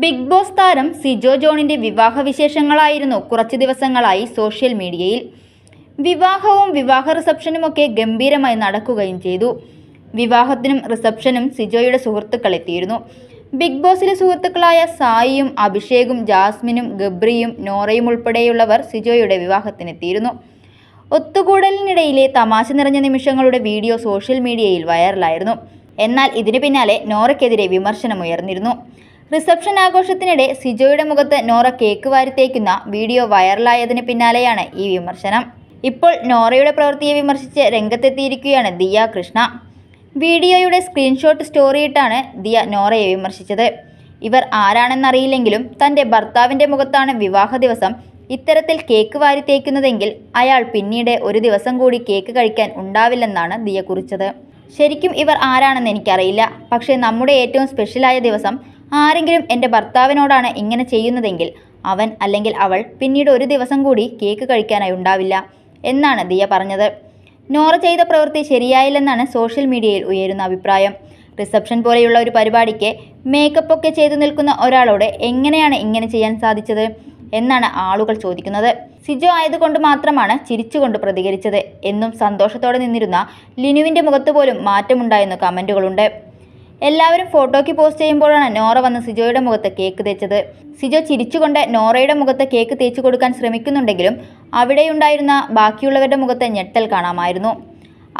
Big boss താരം സിജോ ജോണിന്റെ വിവാഹ വിശേഷങ്ങളായിരുന്നു കുറച്ചു ദിവസങ്ങളായി സോഷ്യൽ മീഡിയയിൽ. വിവാഹവും വിവാഹ റിസപ്ഷനുമൊക്കെ ഗംഭീരമായി നടക്കുകയും ചെയ്തു. വിവാഹത്തിനും റിസപ്ഷനും സിജോയുടെ സുഹൃത്തുക്കൾ എത്തിയിരുന്നു. ബിഗ് ബോസിലെ സുഹൃത്തുക്കളായ സായിയും അഭിഷേകും ജാസ്മിനും ഗബ്രിയും നോറയും ഉൾപ്പെടെയുള്ളവർ സിജോയുടെ വിവാഹത്തിനെത്തിയിരുന്നു. ഒത്തുകൂടലിനിടയിലെ തമാശ നിറഞ്ഞ നിമിഷങ്ങളുടെ വീഡിയോ സോഷ്യൽ മീഡിയയിൽ വൈറലായിരുന്നു. എന്നാൽ ഇതിനു പിന്നാലെ നോറയ്ക്കെതിരെ വിമർശനമുയർന്നിരുന്നു. റിസപ്ഷൻ ആഘോഷത്തിനിടെ സിജോയുടെ മുഖത്ത് നോറ കേക്ക് വാരിത്തേക്കുന്ന വീഡിയോ വൈറലായതിന് പിന്നാലെയാണ് ഈ വിമർശനം. ഇപ്പോൾ നോറയുടെ പ്രവൃത്തിയെ വിമർശിച്ച് രംഗത്തെത്തിയിരിക്കുകയാണ് ദിയ കൃഷ്ണ. വീഡിയോയുടെ സ്ക്രീൻഷോട്ട് സ്റ്റോറിയിട്ടാണ് ദിയ നോറയെ വിമർശിച്ചത്. ഇവർ ആരാണെന്നറിയില്ലെങ്കിലും തന്റെ ഭർത്താവിന്റെ മുഖത്താണ് വിവാഹ ദിവസം ഇത്തരത്തിൽ കേക്ക് വാരിത്തേക്കുന്നതെങ്കിൽ അയാൾ പിന്നീട് ഒരു ദിവസം കൂടി കേക്ക് കഴിക്കാൻ ഉണ്ടാവില്ലെന്നാണ് ദിയ കുറിച്ചത്. ശരിക്കും ഇവർ ആരാണെന്ന് എനിക്കറിയില്ല. പക്ഷേ നമ്മുടെ ഏറ്റവും സ്പെഷ്യലായ ദിവസം ആരെങ്കിലും എന്റെ ഭർത്താവിനോടാണ് ഇങ്ങനെ ചെയ്യുന്നതെങ്കിൽ അവൻ അല്ലെങ്കിൽ അവൾ പിന്നീട് ഒരു ദിവസം കൂടി കേക്ക് കഴിക്കാനായി ഉണ്ടാവില്ല എന്നാണ് ദിയ പറഞ്ഞത്. നോറ ചെയ്ത പ്രവൃത്തി ശരിയായില്ലെന്നാണ് സോഷ്യൽ മീഡിയയിൽ ഉയരുന്ന അഭിപ്രായം. റിസപ്ഷൻ പോലെയുള്ള ഒരു പരിപാടിക്ക് മേക്കപ്പ് ഒക്കെ ചെയ്തു നിൽക്കുന്ന ഒരാളോട് എങ്ങനെയാണ് ഇങ്ങനെ ചെയ്യാൻ സാധിച്ചത് എന്നാണ് ആളുകൾ ചോദിക്കുന്നത്. സിജോ ആയതുകൊണ്ട് മാത്രമാണ് ചിരിച്ചുകൊണ്ട് പ്രതികരിച്ചത്. എന്നും സന്തോഷത്തോടെ നിന്നിരുന്ന ലിനുവിന്റെ മുഖത്ത് പോലും മാറ്റമുണ്ടായെന്ന് കമന്റുകളുണ്ട്. എല്ലാവരും ഫോട്ടോയ്ക്ക് പോസ്റ്റ് ചെയ്യുമ്പോഴാണ് നോറ വന്ന് സിജോയുടെ മുഖത്ത് കേക്ക് തേച്ചത്. സിജോ ചിരിച്ചുകൊണ്ട് നോറയുടെ മുഖത്ത് കേക്ക് തേച്ചു കൊടുക്കാൻ ശ്രമിക്കുന്നുണ്ടെങ്കിലും അവിടെയുണ്ടായിരുന്ന ബാക്കിയുള്ളവരുടെ മുഖത്ത് ഞെട്ടൽ കാണാമായിരുന്നു.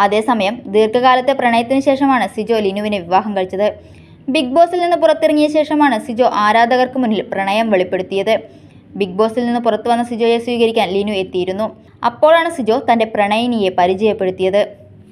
അതേസമയം ദീർഘകാലത്തെ പ്രണയത്തിന് ശേഷമാണ് സിജോ ലിനുവിനെ വിവാഹം കഴിച്ചത്. ബിഗ് ബോസിൽ നിന്ന് പുറത്തിറങ്ങിയ ശേഷമാണ് സിജോ ആരാധകർക്ക് മുന്നിൽ പ്രണയം വെളിപ്പെടുത്തിയത്. ബിഗ് ബോസിൽ നിന്ന് പുറത്തു വന്ന സിജോയെ സ്വീകരിക്കാൻ ലിനു എത്തിയിരുന്നു. അപ്പോഴാണ് സിജോ തന്റെ പ്രണയിനിയെ പരിചയപ്പെടുത്തിയത്.